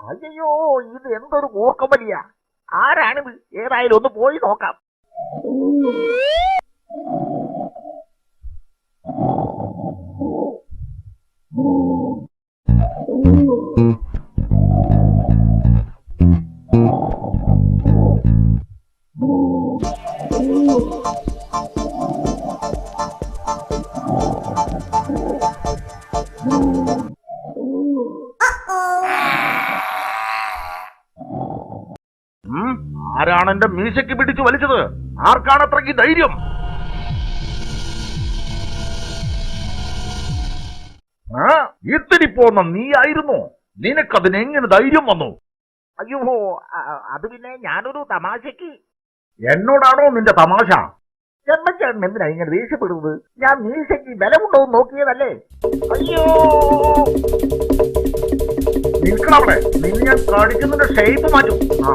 അയ്യോ ഇത് എന്തൊരു മൂർക്കമ്പലിയ ആരാണിത്? ഏതായാലും ഒന്ന് പോയി നോക്കാം. ഉം, ആരാണ് എന്റെ മീശയ്ക്ക് പിടിച്ചു വലിച്ചത്? ആർക്കാണ് അത്രയ്ക്ക് ധൈര്യം? ഇത്തിരി പോന്ന നീയായിരുന്നു. നിനക്കതിന് എങ്ങനെ ധൈര്യം വന്നു? അയ്യോ അത് പിന്നെ ഞാനൊരു തമാശക്ക് എന്നോടാണോ നിന്റെ തമാശ? ചെമ്മച്ചേട്ടൻ എന്തിനാ ഇങ്ങനെ ദേഷ്യപ്പെടുന്നത്? ഞാൻ മീശയ്ക്ക് ബലമുണ്ടോ നോക്കിയതല്ലേ? അയ്യോ! നിൽക്കണവിടെ നിന്നെ ഞാൻ കടിക്കുന്നതിന്റെ ഷേപ്പ് മാറ്റും. ആ.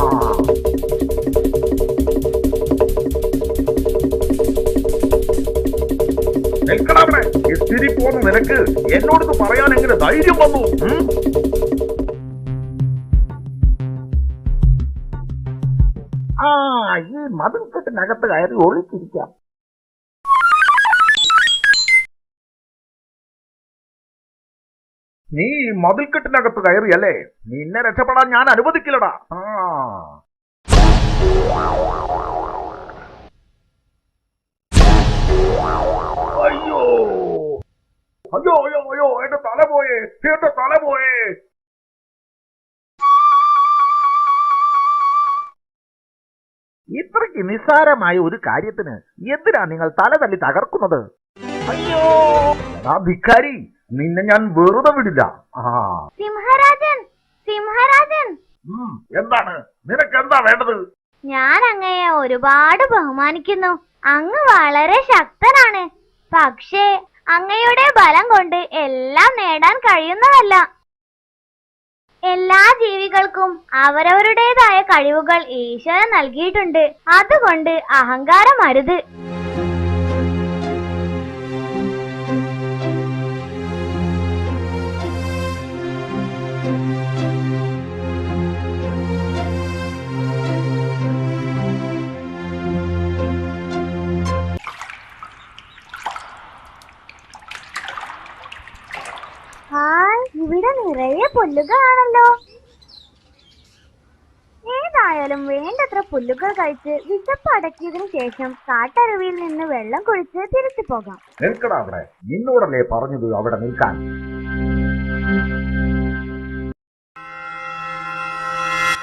നിൽക്കണവിടെ ഇത്തിരി പോന്ന നിനക്ക് എന്നോടൊന്ന് പറയാൻ എങ്ങനെ ധൈര്യം വന്നു. ആ ഈ മതിൽ കെട്ടിനകത്ത് കയറി ഒളിച്ചിരിക്കാം. നീ മതിൽക്കെട്ടിനകത്ത് കയറിയല്ലേ? നിന്നെ രക്ഷപ്പെടാൻ ഞാൻ അനുവദിക്കില്ലടാ. അയ്യോ. അയ്യോ അയ്യോ അയ്യോ എന്റെ തല പോയേ എന്റെ തല പോയേ. ഇത്രയ്ക്ക് നിസ്സാരമായ ഒരു കാര്യത്തിന് എന്തിനാ നിങ്ങൾ തല തല്ലി തകർക്കുന്നത്? അയ്യോ. ആ ഭിക്കാരി. നിന്നെ ഞാൻ വെറുതെ വിടില്ല. ആ. സിംഹരാജൻ സിംഹരാജൻ. ഉം, എന്താണ്? നിനക്ക് എന്താ വേണ്ടത്? ഞാൻ അങ്ങയെ ഒരുപാട് ബഹുമാനിക്കുന്നു. അങ്ങ് വളരെ ശക്തനാണ്. പക്ഷേ അങ്ങയുടെ ബലം കൊണ്ട് എല്ലാം നേടാൻ കഴിയുന്നതല്ല. എല്ലാ ജീവികൾക്കും അവരവരുടേതായ കഴിവുകൾ ഈശ്വരൻ നൽകിയിട്ടുണ്ട്. അതുകൊണ്ട് അഹങ്കാരം അരുത് ഏതായാലും വേണ്ടത്ര പുല്ലുകൾ കഴിച്ച് വിശപ്പ് അടക്കിയതിനു ശേഷം കാട്ടരുവിയിൽ നിന്ന് വെള്ളം കുഴിച്ച് തിരിച്ചു പോകാം. നിൽക്കടാ അവിടെ. നിന്നോടല്ലേ പറഞ്ഞത് അവിടെ നിൽക്കാൻ?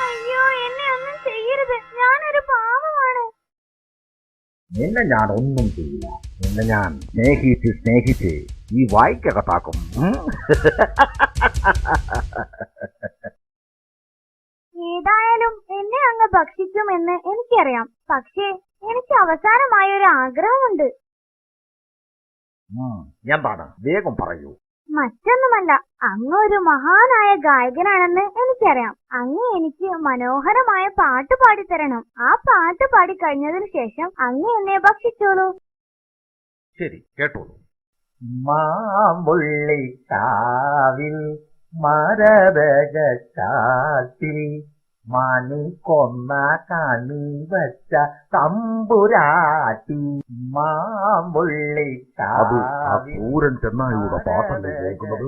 അയ്യോ എന്നെ ഒന്നും ചെയ്യരുത്. ഞാനൊരു പാവമാണ്. നിന്നെ ഞാൻ ഒന്നും ചെയ്യില്ല. നിന്നെ ഞാൻ സ്നേഹിച്ച് സ്നേഹിച്ച് ഈ വായിക്കകത്താക്കും ഉം? ഏതായാലും എന്നെ അങ്ങ് ഭക്ഷിക്കുമെന്ന് എനിക്കറിയാം. പക്ഷേ എനിക്ക് അവസാനമായ ഒരു ആഗ്രഹമുണ്ട്. എന്താണ് വേഗം പറയൂ. മറ്റൊന്നുമല്ല അങ്ങ് ഒരു മഹാനായ ഗായകനാണെന്ന് എനിക്കറിയാം. അങ്ങ് എനിക്ക് മനോഹരമായ പാട്ട് പാടിത്തരണം. ആ പാട്ട് പാടി കഴിഞ്ഞതിന് ശേഷം അങ്ങ് എന്നെ ഭക്ഷിച്ചോളൂ. ശരി കേട്ടോളൂ. മാമ്പുള്ളിക്കാവിൽ കാവിൽ കാട്ടിൽ മണി കൊന്ന കണി വച്ച തമ്പുരാട്ടി മാമുള്ളി പൂരൻ ചെന്നായിയുടെ പാട്ടല്ലേ കേൾക്കുന്നത്?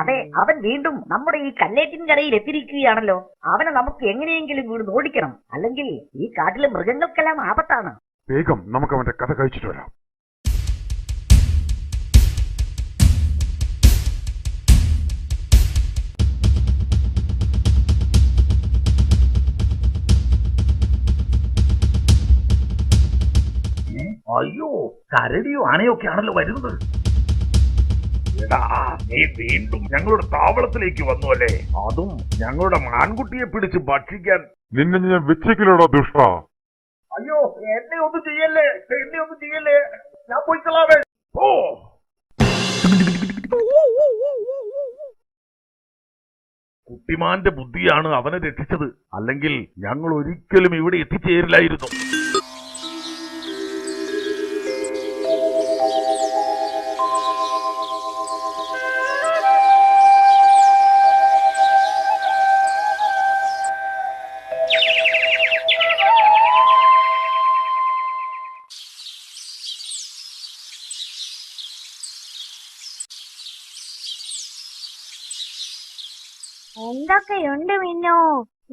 അതെ അവൻ വീണ്ടും നമ്മുടെ ഈ കല്ലേറ്റിൻ കരയിൽ എത്തിയിരിക്കുകയാണല്ലോ. അവനെ നമുക്ക് എങ്ങനെയെങ്കിലും വീട് ഓടിക്കണം അല്ലെങ്കിൽ ഈ കാട്ടിലെ മൃഗങ്ങൾക്കെല്ലാം ആപത്താണ്. വേഗം നമുക്ക് അവന്റെ കഥ കഴിച്ചിട്ട് വരാം. അയ്യോ കരടിയോ ആനയൊക്കെ ആണല്ലോ വരുന്നത്. എടാ നീ വീണ്ടും ഞങ്ങളുടെ താവളത്തിലേക്ക് വന്നു അല്ലേ? അതും ഞങ്ങളുടെ മാൻകുട്ടിയെ പിടിച്ച് ഭക്ഷിക്കാൻ. നിന്നെ ഞാൻ വെച്ചേക്കില്ലടാ ദുഷ്ട. അയ്യോ എന്നെ ഒന്നും ചെയ്യല്ലേ? എന്നെ ഒന്നും ചെയ്യല്ലേ? ഞാൻ പോയിക്കളാവേ ഓ കുട്ടിമാന്റെ ബുദ്ധിയാണ് അവനെ രക്ഷിച്ചത്. അല്ലെങ്കിൽ ഞങ്ങൾ ഒരിക്കലും ഇവിടെ എത്തിച്ചേരില്ലായിരുന്നു. എന്തൊക്കെയുണ്ട് മിന്നു?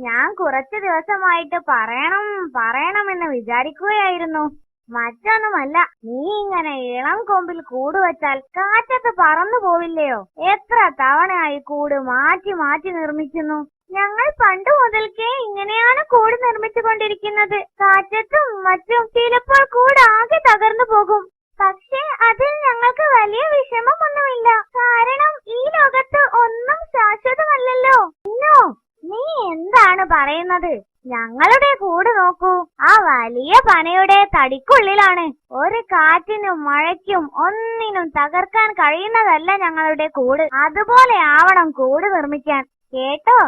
ഞാൻ കുറച്ചു ദിവസമായിട്ട് പറയണം പറയണമെന്ന് വിചാരിക്കുകയായിരുന്നു. മറ്റൊന്നുമല്ല നീ ഇങ്ങനെ ഇളം കൊമ്പിൽ കൂട് വെച്ചാൽ കാറ്റത്ത് പറന്നു പോവില്ലയോ? എത്ര തവണയായി കൂട് മാറ്റി മാറ്റി നിർമ്മിക്കുന്നു? ഞങ്ങൾ പണ്ട് മുതൽക്കേ ഇങ്ങനെയാണ് കൂട് നിർമ്മിച്ചു കൊണ്ടിരിക്കുന്നത് കാറ്റത്തും മറ്റും ചിലപ്പോൾ കൂടാകെ തകർന്നു പോകും. പക്ഷേ അതിൽ ഞങ്ങൾക്ക് വലിയ വിഷമമൊന്നുമില്ല. കാരണം ഈ ലോകത്ത് ഒന്നും ശാശ്വതമല്ലല്ലോ. ഇന്നോ നീ എന്താണ് പറയുന്നത്? ഞങ്ങളുടെ കൂട് നോക്കൂ. ആ വലിയ പനയുടെ തടിക്കുള്ളിലാണ്. ഒരു കാറ്റിനും മഴയ്ക്കും ഒന്നിനും തകർക്കാൻ കഴിയുന്നതല്ല ഞങ്ങളുടെ കൂട്. അതുപോലെ ആവണം കൂട് നിർമ്മിക്കാൻ. കേട്ടോ.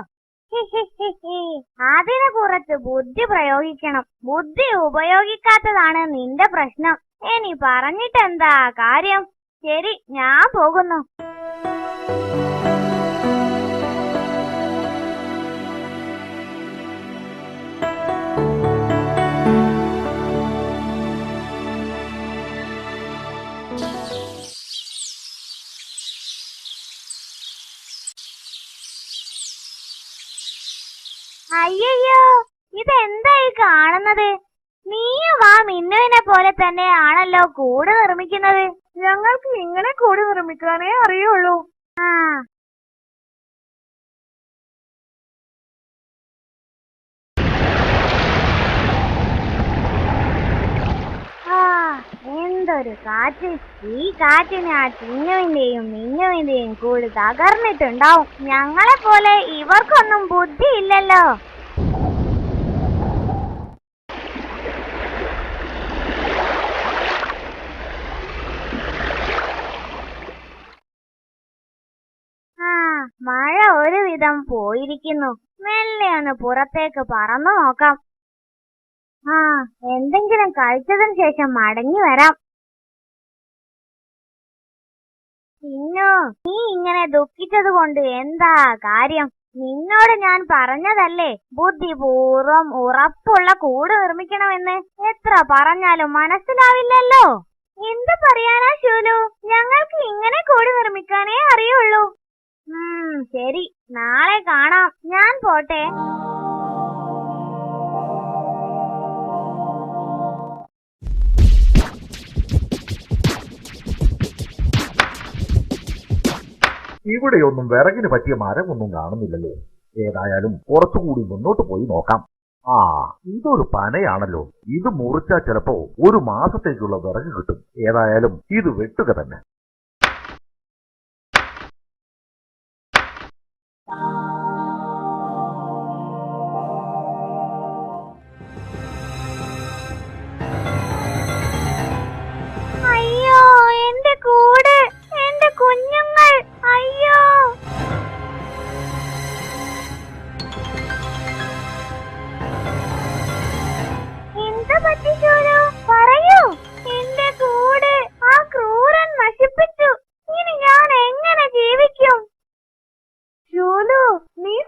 അതിന് കുറച്ച് ബുദ്ധി പ്രയോഗിക്കണം. ബുദ്ധി ഉപയോഗിക്കാത്തതാണ് നിന്റെ പ്രശ്നം. ഇനി പറഞ്ഞിട്ടെന്താ കാര്യം? ശരി ഞാൻ പോകുന്നു. അയ്യോ ഇതെന്തായി കാണുന്നത്? നീയും ആ മിന്നുവിനെ പോലെ തന്നെ ആണല്ലോ കൂട് നിർമ്മിക്കുന്നത്. ഞങ്ങൾക്ക് ഇങ്ങനെ കൂട് നിർമ്മിക്കാനേ അറിയുള്ളൂ. ആ. ആ, എന്തൊരു കാറ്റ്. ഈ കാറ്റിന് ആ ചിന്നുവിന്റെയും മിന്നുവിന്റെയും കൂട് തകർന്നിട്ടുണ്ടാവും. ഞങ്ങളെ പോലെ ഇവർക്കൊന്നും ബുദ്ധിയില്ലല്ലോ ആ മഴ ഒരുവിധം പോയിരിക്കുന്നു. മെല്ലെ ഒന്ന് പുറത്തേക്ക് പറന്നു നോക്കാം. ആ എന്തെങ്കിലും കഴിച്ചതിന് ശേഷം മടങ്ങി വരാം. പിന്നു നീ ഇങ്ങനെ ദുഃഖിച്ചത് കൊണ്ട് എന്താ കാര്യം? നിന്നോട് ഞാൻ പറഞ്ഞതല്ലേ? ബുദ്ധിപൂർവം ഉറപ്പുള്ള കൂട് നിർമ്മിക്കണമെന്ന്. എത്ര പറഞ്ഞാലും മനസ്സിലാവില്ലല്ലോ. എന്ത് പറയാനാ ശൂലു? ഞങ്ങൾക്ക് ഇങ്ങനെ കൂട് നിർമ്മിക്കാനേ അറിയുള്ളൂ. ശരി. നാളെ കാണാം. ഞാൻ പോട്ടെ. ഇവിടെയൊന്നും വിറകിന് പറ്റിയ മരമൊന്നും കാണുന്നില്ലല്ലോ. ഏതായാലും കുറച്ചുകൂടി മുന്നോട്ട് പോയി നോക്കാം. ആ ഇതൊരു പനയാണല്ലോ. ഇത് മുറിച്ചാൽ ചിലപ്പോ ഒരു മാസത്തേക്കുള്ള വിറക് കിട്ടും. ഏതായാലും ഇത് വെട്ടുക തന്നെ.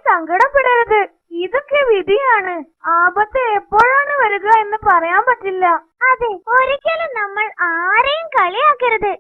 സങ്കടപ്പെടരുത്. ഇതൊക്കെ വിധിയാണ്. ആപത്ത് എപ്പോഴാണ് വരിക എന്ന് പറയാൻ പറ്റില്ല. അതെ ഒരിക്കലും നമ്മൾ ആരെയും കളിയാക്കരുത്.